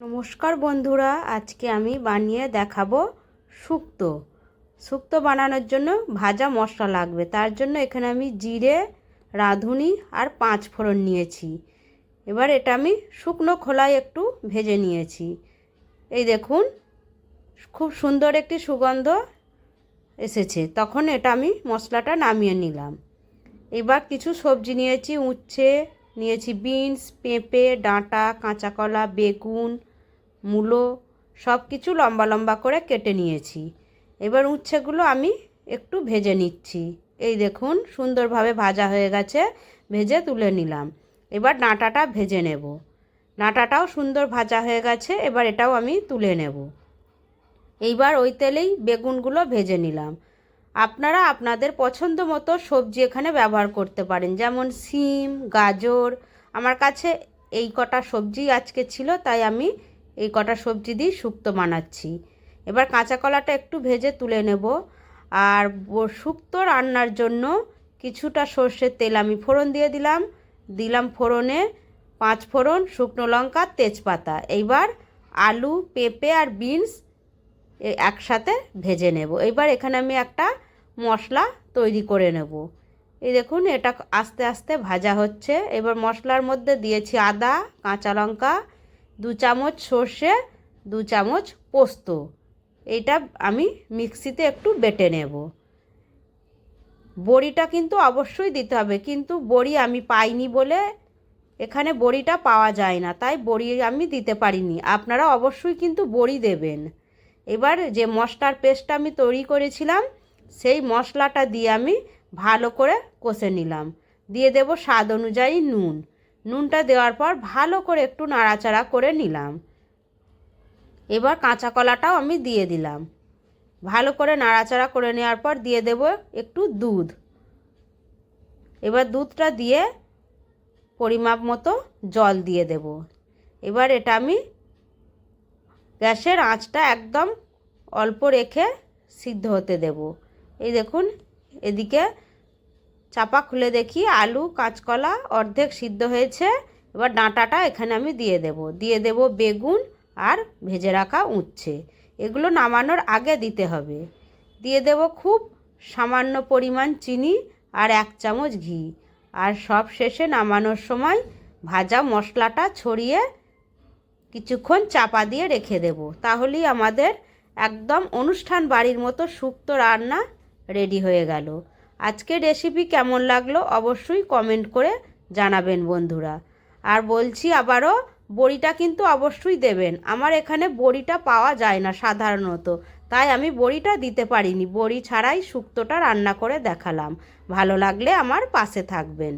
নমস্কার বন্ধুরা, আজকে আমি বানিয়ে দেখাবো শুক্তো। শুক্তো বানানোর জন্য ভাজা মশলা লাগবে। তার জন্য এখানে আমি জিরে, রাঁধুনি আর পাঁচ ফোড়ন নিয়েছি। এবার এটা আমি শুকনো খোলায় একটু ভেজে নিয়েছি। এই দেখুন, খুব সুন্দর একটি সুগন্ধ এসেছে। তখন এটা আমি মশলাটা নামিয়ে নিলাম। এবার কিছু সবজি নিয়েছি, উচ্ছে নিয়েছি বিনস, পেঁপে, ডাঁটা কাঁচা কলা বেগুন, মূলো সব কিছু লম্বা লম্বা করে কেটে নিয়েছি। এবার উচ্ছেগুলো আমি একটু ভেজে নিচ্ছি। এই দেখুন, সুন্দরভাবে ভাজা হয়ে গেছে, ভেজে তুলে নিলাম। এবার ডাঁটাটা ভেজে নেব। ডাঁটাটাও সুন্দর ভাজা হয়ে গেছে, এবার এটাও আমি তুলে নেব। এইবার ওই তেলেই বেগুনগুলো ভেজে নিলাম। আপনারা আপনাদের পছন্দ মতো সবজি এখানে ব্যবহার করতে পারেন। যেমন সিম, গাজর। আমার কাছে এই কটা সবজি আজকে ছিল, তাই আমি এই কটা সবজি দিয়ে শুক্তো বানাচ্ছি। এবার কাঁচা কলাটা একটু ভেজে তুলে নেব। আর শুক্তো রান্নার জন্য কিছুটা সর্ষের তেল আমি ফোড়ন দিয়ে দিলাম। দিলাম ফোড়নে পাঁচ ফোড়ন শুকনো লঙ্কা, তেজপাতা। এইবার আলু, পেঁপে আর বিনস একসাথে ভেজে নেব। এইবার এখানে আমি একটা মশলা তৈরি করে নেব। এই দেখুন, এটা আস্তে আস্তে ভাজা হচ্ছে। এবার মশলার মধ্যে দিয়েছি আদা, কাঁচা লঙ্কা, দু চামচ সর্ষে, দু চামচ পোস্ত। এইটা আমি মিক্সিতে একটু বেটে নেব। বড়িটা কিন্তু অবশ্যই দিতে হবে, কিন্তু বড়ি আমি পাইনি বলে এখানে বড়িটা পাওয়া যায় না, তাই বড়ি আমি দিতে পারিনি। আপনারা অবশ্যই কিন্তু বড়ি দেবেন। এবার যে মশলার পেস্টটা আমি তৈরি করেছিলাম সেই মশলাটা দিয়ে আমি ভালো করে কষে নিলাম। দিয়ে দেব স্বাদ অনুযায়ী নুন। নুনটা দেওয়ার পর ভালো করে একটু নাড়াচাড়া করে নিলাম। এবার কাঁচা কলাটাও আমি দিয়ে দিলাম। ভালো করে নাড়াচাড়া করে নেওয়ার পর দিয়ে দেব একটু দুধ। এবার দুধটা দিয়ে পরিমাপ মতো জল দিয়ে দেব। এবার এটা আমি গ্যাসের আঁচটা একদম অল্প রেখে সিদ্ধ হতে দেব। এই দেখুন, এদিকে চাপা খুলে দেখি, আলু, কাঁচকলা অর্ধেক সিদ্ধ হয়েছে। এবার ডাঁটাটা এখানে আমি দিয়ে দেব। দিয়ে দেব বেগুন আর ভেজে রাখা উচ্ছে। এগুলো নামানোর আগে দিতে হবে। দিয়ে দেব খুব সামান্য পরিমাণ চিনি আর এক চামচ ঘি। আর সব শেষে নামানোর সময় ভাজা মশলাটা ছড়িয়ে কিছুক্ষণ চাপা দিয়ে রেখে দেব। তাহলেই আমাদের একদম অনুষ্ঠান বাড়ির মতো শুক্তো রান্না রেডি হয়ে গেল। আজকে রেসিপি কেমন লাগল অবশ্যই কমেন্ট করে জানাবেন বন্ধুরা। আর বলছি আবারও, বড়িটা কিন্তু অবশ্যই দেবেন। আমার এখানে বড়িটা পাওয়া যায় না সাধারণত। তাই আমি বড়িটা দিতে পারিনি। বড়ি ছাড়াই শুক্তটা রান্না করে দেখালাম। ভালো লাগলে আমার পাশে থাকবেন।